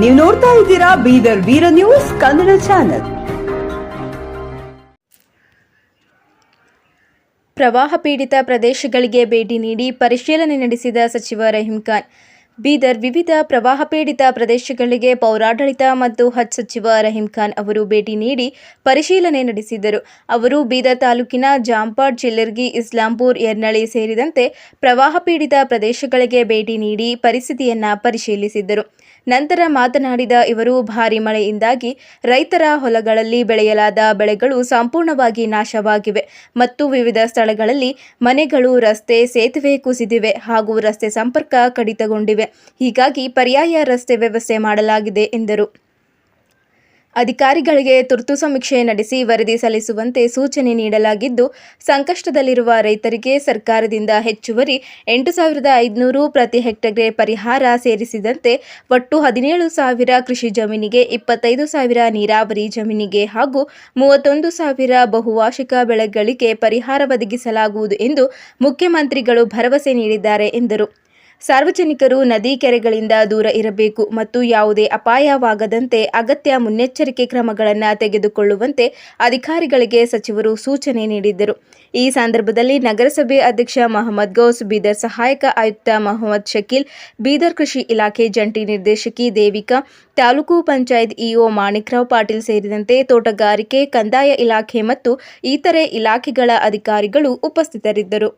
ನೀವು ನೋಡ್ತಾ ಇದ್ದೀರಾ ಬೀದರ್ ವೀರ ನ್ಯೂಸ್ ಕನ್ನಡ ಚಾನೆಲ್. ಪ್ರವಾಹ ಪೀಡಿತ ಪ್ರದೇಶಗಳಿಗೆ ಭೇಟಿ ನೀಡಿ ಪರಿಶೀಲನೆ ನಡೆಸಿದ ಸಚಿವ ರಹೀಂ ಖಾನ್. ಬೀದರ್ ವಿವಿಧ ಪ್ರವಾಹ ಪೀಡಿತ ಪ್ರದೇಶಗಳಿಗೆ ಪೌರಾಡಳಿತ ಮತ್ತು ಹಜ್ ಸಚಿವ ರಹೀಂ ಖಾನ್ ಅವರು ಭೇಟಿ ನೀಡಿ ಪರಿಶೀಲನೆ ನಡೆಸಿದರು. ಅವರು ಬೀದರ್ ತಾಲೂಕಿನ ಜಾಂಪಾಡ್ ಚಿಲ್ಲರ್ಗಿ ಇಸ್ಲಾಂಪುರ್ ಎರ್ನಳಿ ಸೇರಿದಂತೆ ಪ್ರವಾಹ ಪೀಡಿತ ಪ್ರದೇಶಗಳಿಗೆ ಭೇಟಿ ನೀಡಿ ಪರಿಸ್ಥಿತಿಯನ್ನು ಪರಿಶೀಲಿಸಿದರು ನಂತರ ಮಾತನಾಡಿದ ಇವರು, ಭಾರಿ ಮಳೆಯಿಂದಾಗಿ ರೈತರ ಹೊಲಗಳಲ್ಲಿ ಬೆಳೆಯಲಾದ ಬೆಳೆಗಳು ಸಂಪೂರ್ಣವಾಗಿ ನಾಶವಾಗಿವೆ ಮತ್ತು ವಿವಿಧ ಸ್ಥಳಗಳಲ್ಲಿ ಮನೆಗಳು, ರಸ್ತೆ, ಸೇತುವೆ ಕುಸಿದಿವೆ ಹಾಗೂ ರಸ್ತೆ ಸಂಪರ್ಕ ಕಡಿತಗೊಂಡಿವೆ. ಹೀಗಾಗಿ ಪರ್ಯಾಯ ರಸ್ತೆ ವ್ಯವಸ್ಥೆ ಮಾಡಲಾಗಿದೆ ಎಂದರು. ಅಧಿಕಾರಿಗಳಿಗೆ ತುರ್ತು ಸಮೀಕ್ಷೆ ನಡೆಸಿ ವರದಿ ಸಲ್ಲಿಸುವಂತೆ ಸೂಚನೆ ನೀಡಲಾಗಿದ್ದು, ಸಂಕಷ್ಟದಲ್ಲಿರುವ ರೈತರಿಗೆ ಸರ್ಕಾರದಿಂದ ಹೆಚ್ಚುವರಿ ಎಂಟು ಸಾವಿರದ ಐದುನೂರು ಪ್ರತಿ ಹೆಕ್ಟರ್ಗೆ ಪರಿಹಾರ ಸೇರಿಸಿದಂತೆ ಒಟ್ಟು ಹದಿನೇಳು ಸಾವಿರ ಕೃಷಿ ಜಮೀನಿಗೆ ಇಪ್ಪತ್ತೈದು ಸಾವಿರ ನೀರಾವರಿ ಜಮೀನಿಗೆ ಹಾಗೂ ಮೂವತ್ತೊಂದು ಸಾವಿರ ಬಹುವಾರ್ಷಿಕ ಬೆಳೆಗಳಿಗೆ ಪರಿಹಾರ ಒದಗಿಸಲಾಗುವುದು ಎಂದು ಮುಖ್ಯಮಂತ್ರಿಗಳು ಭರವಸೆ ನೀಡಿದ್ದಾರೆ ಎಂದರು. ಸಾರ್ವಜನಿಕರು ನದಿ ಕೆರೆಗಳಿಂದ ದೂರ ಇರಬೇಕು ಮತ್ತು ಯಾವುದೇ ಅಪಾಯವಾಗದಂತೆ ಅಗತ್ಯ ಮುನ್ನೆಚ್ಚರಿಕೆ ಕ್ರಮಗಳನ್ನು ತೆಗೆದುಕೊಳ್ಳುವಂತೆ ಅಧಿಕಾರಿಗಳಿಗೆ ಸಚಿವರು ಸೂಚನೆ ನೀಡಿದ್ದರು. ಈ ಸಂದರ್ಭದಲ್ಲಿ ನಗರಸಭೆ ಅಧ್ಯಕ್ಷ ಮಹಮ್ಮದ್ ಗೌಸ್, ಬೀದರ್ ಸಹಾಯಕ ಆಯುಕ್ತ ಮೊಹಮ್ಮದ್ ಶಕೀಲ್, ಬೀದರ್ ಕೃಷಿ ಇಲಾಖೆ ಜಂಟಿ ನಿರ್ದೇಶಕಿ ದೇವಿಕಾ, ತಾಲೂಕು ಪಂಚಾಯತ್ ಇಒ ಮಾಣಿಕ್ರಾವ್ ಪಾಟೀಲ್ ಸೇರಿದಂತೆ ತೋಟಗಾರಿಕೆ, ಕಂದಾಯ ಇಲಾಖೆ ಮತ್ತು ಇತರೆ ಇಲಾಖೆಗಳ ಅಧಿಕಾರಿಗಳು ಉಪಸ್ಥಿತರಿದ್ದರು.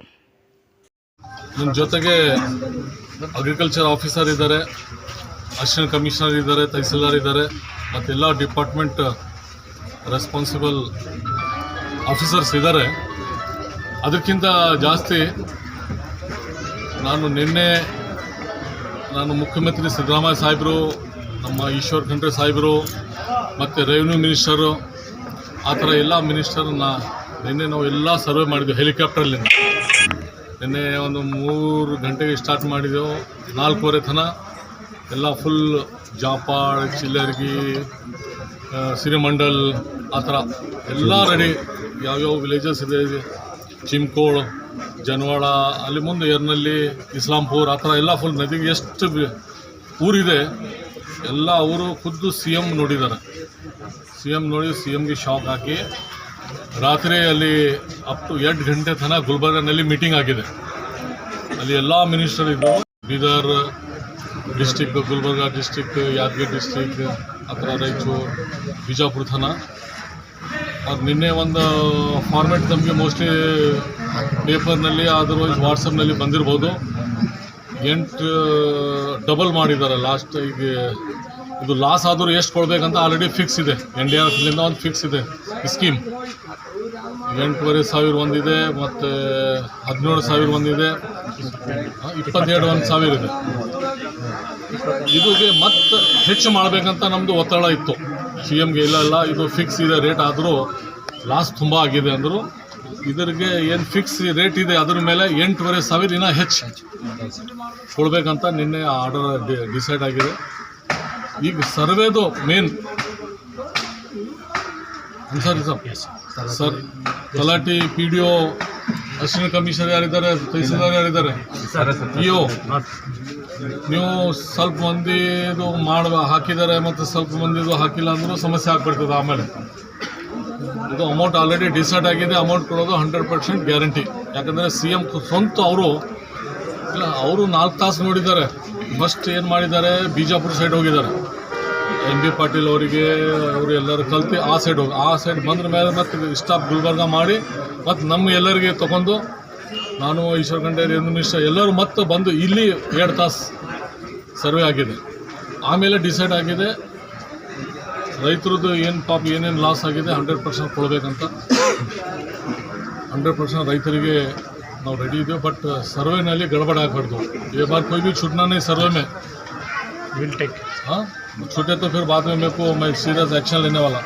ನಿಮ್ಮ ಜೊತೆಗೆ ಅಗ್ರಿಕಲ್ಚರ್ ಆಫೀಸರ್ ಇದ್ದಾರೆ ಅಸಿಸ್ಟೆಂಟ್ ಕಮಿಷನರ್ ಇದ್ದಾರೆ ತಹಸೀಲ್ದಾರ್ ಇದ್ದಾರೆ ಮತ್ತೆಲ್ಲ ಡಿಪಾರ್ಟ್ಮೆಂಟ್ ರೆಸ್ಪಾನ್ಸಿಬಲ್ ಆಫೀಸರ್ಸ್ ಇದ್ದಾರೆ ಅದಕ್ಕಿಂತ ಜಾಸ್ತಿ ನಾನು ನಿನ್ನೆ ನಾನು ಮುಖ್ಯಮಂತ್ರಿ ಸಿದ್ದರಾಮಯ್ಯ ಸಾಹೇಬರು, ನಮ್ಮ ಈಶ್ವರ್ ಖಂಡ್ರೆ ಸಾಹೇಬರು, ಮತ್ತು ರೆವಿನ್ಯೂ ಮಿನಿಸ್ಟರು ಆ ಥರ ಎಲ್ಲ ಮಿನಿಸ್ಟರ್ನ ನಿನ್ನೆ ನಾವು ಎಲ್ಲ ಸರ್ವೆ ಮಾಡಿದ್ವಿ ಹೆಲಿಕಾಪ್ಟರ್ಲಿಂದ ನಿನ್ನೆ ಒಂದು ಮೂರು ಗಂಟೆಗೆ ಸ್ಟಾರ್ಟ್ ಮಾಡಿದೆವು. ನಾಲ್ಕೂವರೆ ತನ ಎಲ್ಲ ಫುಲ್ ಜಾಪಾಳ್, ಚಿಲ್ಲರ್ಗಿ ಸಿರಿಮಂಡಲ್, ಆ ಥರ ಎಲ್ಲ ರೆಡಿ ಯಾವ್ಯಾವ ವಿಲೇಜಸ್ ಇದೆ ಚಿಮ್ಕೋಳ್ ಜನವಾಡ ಅಲ್ಲಿ ಮುಂದೆ ಎರ್ನಲ್ಲಿ ಇಸ್ಲಾಂಪುರ್, ಆ ಥರ ಎಲ್ಲ ಫುಲ್ ನದಿಗೆ ಎಷ್ಟು ಊರಿದೆ, ಎಲ್ಲ ಅವರು ಖುದ್ದು ಸಿ ಎಂ ನೋಡಿದ್ದಾರೆ. ಸಿ ಎಂ ನೋಡಿ ಸಿ ಎಮ್ಗೆ ಶಾಕ್ ಹಾಕಿ ರಾತ್ರಿ ಅಲ್ಲಿ ಅಪ್ ಟು ಎಂಟು ಗಂಟೆ ತನಕ ಗುಲ್ಬರ್ಗನಲ್ಲಿ ಮೀಟಿಂಗ್ ಆಗಿದೆ. ಅಲ್ಲಿ ಎಲ್ಲ ಮಿನಿಸ್ಟರ್ ಇದ್ದರು Bidar district Gulbarga district Yadgiri district ಆ ಥರ ರಾಯಚೂರು, ಬಿಜಾಪುರ ಥನ ಅದು ನಿನ್ನೆ ಒಂದು ಫಾರ್ಮೆಟ್ ನಮಗೆ ಮೋಸ್ಟ್ಲಿ ಪೇಪರ್ನಲ್ಲಿ ಅದರ್ವೈಸ್ ವಾಟ್ಸಪ್ನಲ್ಲಿ ಬಂದಿರ್ಬೋದು. ಎಂಟು ಡಬಲ್ ಮಾಡಿದ್ದಾರೆ ಲಾಸ್ಟ್ ಈಗ ಇದು ಲಾಸ್ ಆದರೂ ಎಷ್ಟು ಕೊಡಬೇಕಂತ ಆಲ್ರೆಡಿ ಫಿಕ್ಸ್ ಇದೆ. ಎನ್ ಡಿ ಆರ್ ಎಫ್ಲಿಂದ ಒಂದು ಫಿಕ್ಸ್ ಇದೆ. ಸ್ಕೀಮ್ ಎಂಟೂವರೆ ಸಾವಿರ ಒಂದಿದೆ, ಮತ್ತು ಹದಿನೇಳು ಸಾವಿರ ಒಂದಿದೆ ಇಪ್ಪತ್ತೆರಡು ಒಂದು ಸಾವಿರ ಇದೆ. ಇದಕ್ಕೆ ಮತ್ತೆ ಹೆಚ್ಚು ಮಾಡಬೇಕಂತ ನಮ್ಮದು ಒತ್ತಡ ಇತ್ತು. ಸಿ ಎಮ್ಗೆ ಇಲ್ಲ ಇಲ್ಲ, ಇದು ಫಿಕ್ಸ್ ಇದೆ ರೇಟ್ ಆದರೂ ಲಾಸ್ ತುಂಬ ಆಗಿದೆ ಅಂದರು. ಇದ್ರಿಗೆ ಏನು ಫಿಕ್ಸ್ ರೇಟ್ ಇದೆ ಅದ್ರ ಮೇಲೆ ಎಂಟೂವರೆ ಸಾವಿರ ಇನ್ನೂ ಹೆಚ್ಚು ಕೊಡಬೇಕಂತ ನಿನ್ನೆ ಆರ್ಡರ್ ಡಿಸೈಡ್ ಆಗಿದೆ. ಈಗ ಸರ್ವೇದು main sir sir sir ತಲಾಟಿ P D O assistant commissioner ಯಾರಿದ್ದಾರೆ? ತಹಸೀಲ್ದಾರ್ ಯಾರಿದ್ದಾರೆ ನೀವು ಸ್ವಲ್ಪ ಮಂದಿದು ಮಾಡುವ ಹಾಕಿದ್ದಾರೆ ಮತ್ತು ಸ್ವಲ್ಪ ಮಂದಿದು ಹಾಕಿಲ್ಲ ಅಂದರೂ ಸಮಸ್ಯೆ ಆಗ್ಬಿಡ್ತದೆ ಆಮೇಲೆ. ಇದು ಅಮೌಂಟ್ ಆಲ್ರೆಡಿ ಡಿಸೈಡ್ ಆಗಿದೆ ಅಮೌಂಟ್ ಕೊಡೋದು ಹಂಡ್ರೆಡ್ ಪರ್ಸೆಂಟ್ ಗ್ಯಾರಂಟಿ ಯಾಕಂದರೆ ಸಿ ಎಂ ಸ್ವಂತ ಅವರು ಇಲ್ಲ ಅವರು ನಾಲ್ಕು ತಾಸು ನೋಡಿದ್ದಾರೆ. ಫಸ್ಟ್ ಏನು ಮಾಡಿದ್ದಾರೆ ಬಿಜಾಪುರ ಸೈಡ್ ಹೋಗಿದ್ದಾರೆ. ಎಂ ಬಿ ಪಾಟೀಲ್ ಅವರಿಗೆ ಅವರು ಎಲ್ಲರೂ ಕಲ್ತು ಆ ಸೈಡ್ ಹೋಗಿ. ಆ ಸೈಡ್ ಬಂದ್ರ ಮೇಲೆ ಮತ್ತೆ ಸ್ಟಾಪ್ ಗುಲ್ಬರ್ಗ ಮಾಡಿ ಮತ್ತು ನಮ್ಮ ಎಲ್ಲರಿಗೆ ತಗೊಂಡು ನಾನು ಈಶ್ವರ ಖಂಡೇರಿ ಮಿನಿಸ್ಟರ್ ಎಲ್ಲರೂ ಮತ್ತೆ ಬಂದು ಇಲ್ಲಿ ಎರಡು ತಾಸು ಸರ್ವೆ ಆಗಿದೆ. ಆಮೇಲೆ ಡಿಸೈಡ್ ಆಗಿದೆ ರೈತರದ್ದು ಏನು ಪಾಪ ಏನೇನು ಲಾಸ್ ಆಗಿದೆ ಹಂಡ್ರೆಡ್ ಪರ್ಸೆಂಟ್ ಕೊಡಬೇಕಂತ. ಹಂಡ್ರೆಡ್ ಪರ್ಸೆಂಟ್ ರೈತರಿಗೆ ನಾವು ರೆಡಿ ಇದ್ದೇವೆ ಬಟ್ ಸರ್ವೆನಲ್ಲಿ ಗಡಬಡ ಆಗಬಾರ್ದು. ಈ ಬಾರ್ ಕೊಯ್ಬಿ ಚುಟ್ನಾನೇ ಸರ್ವೆ ಮೇ विल टेक हाँ छूटे तो फिर बाद में मेरे को मैं सीरियस एक्शन लेने वाला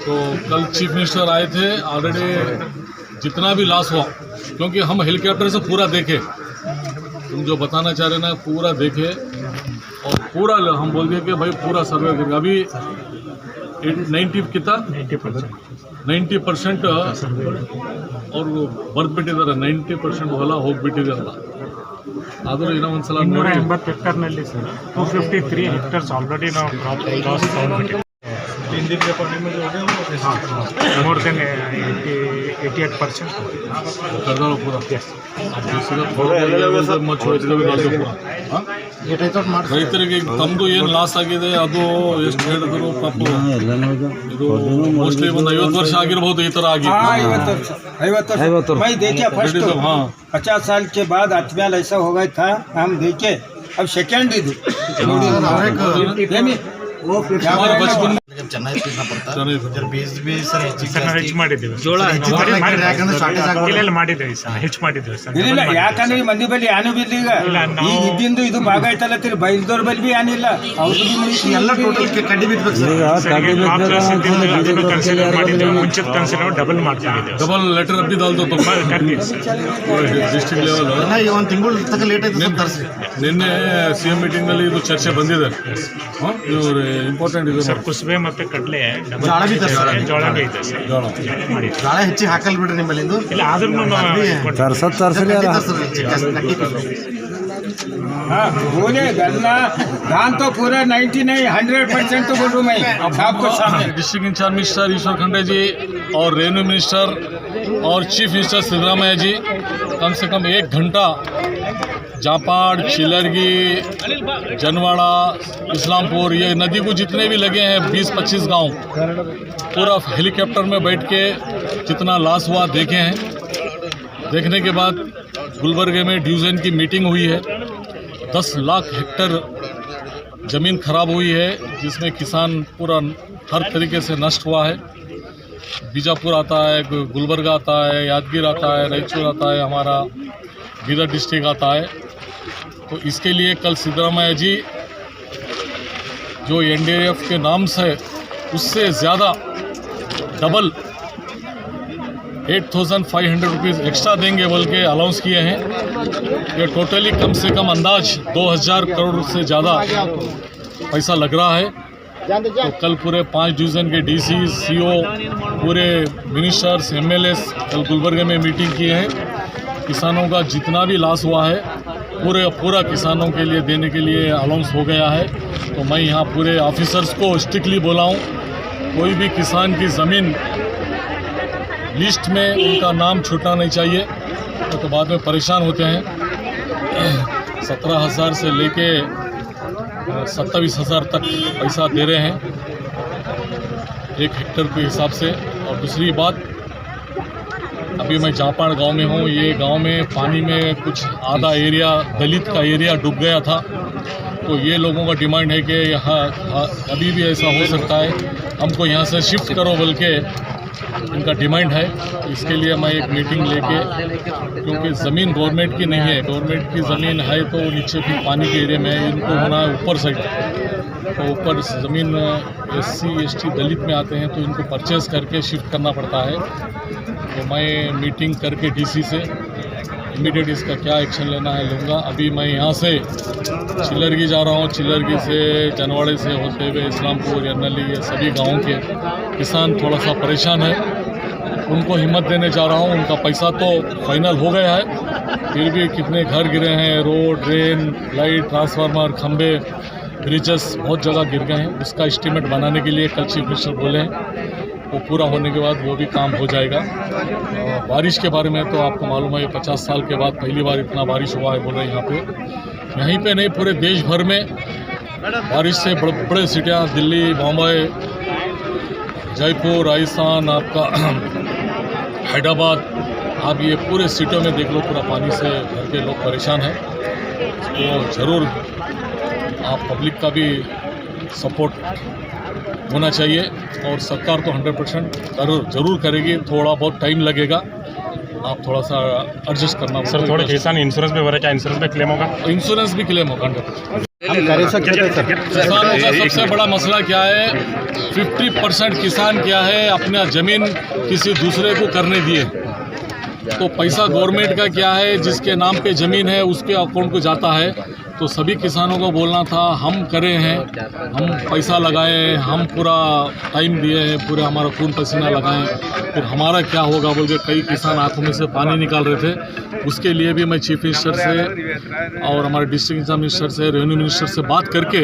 तो कल चीफ मिनिस्टर आए थे ऑलरेडी जितना भी लॉस हुआ क्योंकि हम हेलीकॉप्टर से पूरा देखे तुम जो बताना चाह रहे ना पूरा देखे और पूरा हम बोल दिए कि भाई पूरा सर्वे करेंगे अभी नाइन्टी कितना नाइन्टी परसेंट ನೈಂಟಿ ಪರ್ಸೆಂಟ್ ಅವರು ಬರೆದ್ಬಿಟ್ಟಿದ್ದಾರೆ ನೈಂಟಿ ಪರ್ಸೆಂಟ್ ಹೊಲ ಹೋಗ್ಬಿಟ್ಟಿದಾರಲ್ಲ ಆದರೂ ಇನ್ನೂ ಒಂದ್ಸಲ ಇನ್ನೂರ ನೋಡಿ ಎಂಬತ್ತು ಹೆಕ್ಟರ್ನಲ್ಲಿ sir. Two fifty three hectares already ನಾವು crop loss ತಗೊಂಡ್ಬಿಟ್ಟಿವಿ more then eighty eighty eight percent Karnataka ಪೂರ ರೈತರಿಗೆ ಈಗ ತಮ್ಮದು ಏನು ಲಾಸ್ ಆಗಿದೆ ಅದು ಎಷ್ಟು ಹೇಳಿದ್ರು ಪಾಪ ಇದು ಮೋಸ್ಟ್ಲಿ ಒಂದು ಐವತ್ತು ವರ್ಷ ಆಗಿರ್ಬೋದು ಈ ಥರ ಆಗಿ हाँ ऐवत वर्ष ऐवत वर्ष मैं देखे फर्स्ट हाँ पचास साल के बाद अतम्याल ऐसा हो गया था हम देखे अब सेकेंड ಇದು ಏಮಿ? ಇಲ್ಲ ಯಾಕಂದ್ರೆ ಮಂದಿ ಬಳಿ ಏನು ಈಗ. ಈಗ ಇದ್ದಿಂದು ಇದು ಭಾಗ ಐತಲ್ಲ ತಿರು ಬೈಲ್ದವ್ರ ಬಳಿ ಬಿ ಏನಿಲ್ಲ ಡಬಲ್ ಡಬಲ್ ಲೆಟರ್ ಒಂದು ತಿಂಗಳು ತಕ ಲೇಟ್ ನಿನ್ನೆ ಸಿಎಂ ಮೀಟಿಂಗ್ನಲ್ಲಿ ಇದು ಚರ್ಚೆ ಬಂದಿದೆ. ಇವ್ರು ಇಂಪಾರ್ಟೆಂಟ್ ಇದು ಸರ್ ಕುಸುಬೆ ಮತ್ತು ಕಡಲೆ ಡಬಲ್ ಜೋಳ ಬಿ ಇದೆ ಸರ್. ಜೋಳ ಬಿ ಇದೆ ಸರ್ ಜೋಳ ಮಾಡಿ ಗಾಳ ಹೆಚ್ಚಿಗೆ ಹಾಕಲ್ ಬಿಡ್ರಿ ನಿಮ್ಮಲ್ಲಿಂದು ಇಲ್ಲ ಆದ್ರೂ ನಾವು ಕೊಡ್ತೀವಿ. ಕಡ್ಡಿ ತರ್ಸ್ರಿ ಹೆಚ್ಚಿಗೆ ಜಾಸ್ತಿ ಕಡ್ಡಿ ತರ್ಸ್ರಿ. हाँ बोले गन्ना धान तो पूरा नाइन्टी नहीं हंड्रेड परसेंट तो बोल रहा हूँ मैं आपको सामने डिस्ट्रिक्ट इंचार्ज मिनिस्टर ईश्वर खंडे जी और रेवेन्यू मिनिस्टर और चीफ मिनिस्टर सिद्धरामैया जी कम से कम एक घंटा जापाड़ चिलरगी, जनवाड़ा, इस्लामपुर, ये नदी को जितने भी लगे हैं 20-25 गाँव, पूरा हेलीकॉप्टर में बैठ के जितना लाश हुआ देखे हैं। देखने के बाद गुलबर्गे में डिवीज़न की मीटिंग हुई है। दस लाख हेक्टर ज़मीन खराब हुई है, जिसमें किसान पूरा हर तरीके से नष्ट हुआ है। बीजापुर आता है गुलबर्गा आता है, यादगीर आता है, रायचूर आता है, हमारा बीदर डिस्ट्रिक्ट आता है। तो इसके लिए कल सिद्धरामैया जी, जो एन के नाम से उससे ज़्यादा double eight thousand five hundred rupees extra देंगे बोल के अनाउंस किए हैं। ये टोटली कम से कम अंदाज दो हज़ार करोड़ से ज़्यादा पैसा लग रहा है। तो कल पूरे पाँच डिवीज़न के डीसी, सीओ, पूरे मिनिस्टर्स, एमएलएस कल गुलबर्गे में मीटिंग किए हैं। किसानों का जितना भी लॉस हुआ है, पूरे पूरा किसानों के लिए, देने के लिए अलाउंस हो गया है। तो मैं यहाँ पूरे ऑफिसर्स को स्ट्रिक्टली बोला हूँ, कोई भी किसान की ज़मीन लिस्ट में उनका नाम छूटना नहीं चाहिए। नहीं तो बाद में परेशान होते हैं। सत्रह हज़ार से लेके सत्ताईस हज़ार तक पैसा दे रहे हैं। एक हेक्टर के हिसाब से। और दूसरी बात, अभी मैं जापाड़ गाँव में हूँ। ये गाँव में पानी में कुछ आधा एरिया, दलित का एरिया डूब गया था। तो ये लोगों का डिमांड है कि यहाँ, अभी भी ऐसा हो सकता है। हमको यहाँ से शिफ्ट करो बोल के इनका डिमांड है। इसके लिए मैं एक मीटिंग लेके, क्योंकि ज़मीन गवर्नमेंट की नहीं है, गवर्नमेंट की ज़मीन है तो नीचे भी पानी के एरिया में इनको होना है ऊपर साइड तो ऊपर ज़मीन S C S T Dalit में आते हैं तो इनको परचेज़ करके शिफ्ट करना पड़ता है। तो मैं मीटिंग करके डीसी से इमीडिएट इसका क्या एक्शन लेना है लूँगा। अभी मैं यहाँ से चिल्लरगी जा रहा हूँ। चिल्लरगी से जनवाड़े से होते हुए इस्लामपुर यरनली ये सभी गाँव के किसान थोड़ा सा परेशान है। उनको हिम्मत देने जा रहा हूँ। उनका पैसा तो फाइनल हो गया है। फिर भी कितने घर गिरे हैं। रोड ड्रेन लाइट ट्रांसफार्मर खंबे ब्रिजेस बहुत जगह गिर गए हैं। उसका एस्टीमेट बनाने के लिए कल चीफ मिनिस्टर बोले हैं। वो पूरा होने के बाद वो भी काम हो जाएगा। बारिश के बारे में तो आपको मालूम है, ये पचास साल के बाद पहली बार इतना बारिश हुआ है बोल रहे हैं यहाँ पे। यहीं पे नहीं, पूरे देश भर में बारिश से बड़े बड़े सिटियाँ, दिल्ली, बॉम्बे, जयपुर, राजस्थान, आपका हैदराबाद, आप ये पूरे सिटियों में देख लो, पूरा पानी से घर के लोग परेशान हैं। तो ज़रूर आप पब्लिक का भी सपोर्ट होना चाहिए और सरकार तो 100 परसेंट ज़रूर ज़रूर करेगी। थोड़ा बहुत टाइम लगेगा। आप थोड़ा सा एडजस्ट करना सर थोड़े किसान इंश्योरेंस पे भरे क्या इंश्योरेंस पे क्लेम होगा? इंश्योरेंस भी क्लेम होगा 100% हम कर सकते थे सर किसानों का सबसे बड़ा मसला क्या है? 50 परसेंट किसान क्या है? अपना ज़मीन किसी दूसरे को करने दिए। तो पैसा गवर्नमेंट का क्या है? जिसके नाम पे ज़मीन है उसके अकाउंट को जाता है। तो सभी किसानों को बोलना था, हम करे हैं, हम पैसा लगाए हम पूरा टाइम दिए हैं, पूरे हमारा खून पसीना लगाए फिर हमारा क्या होगा? बोल के कई किसान आँखों में से पानी निकाल रहे थे। उसके लिए भी मैं चीफ मिनिस्टर से और हमारे डिस्ट्रिक्ट मिनिस्टर से, रेवेन्यू मिनिस्टर से बात करके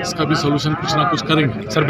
इसका भी सोल्यूशन कुछ ना कुछ करेंगे। ಸರ್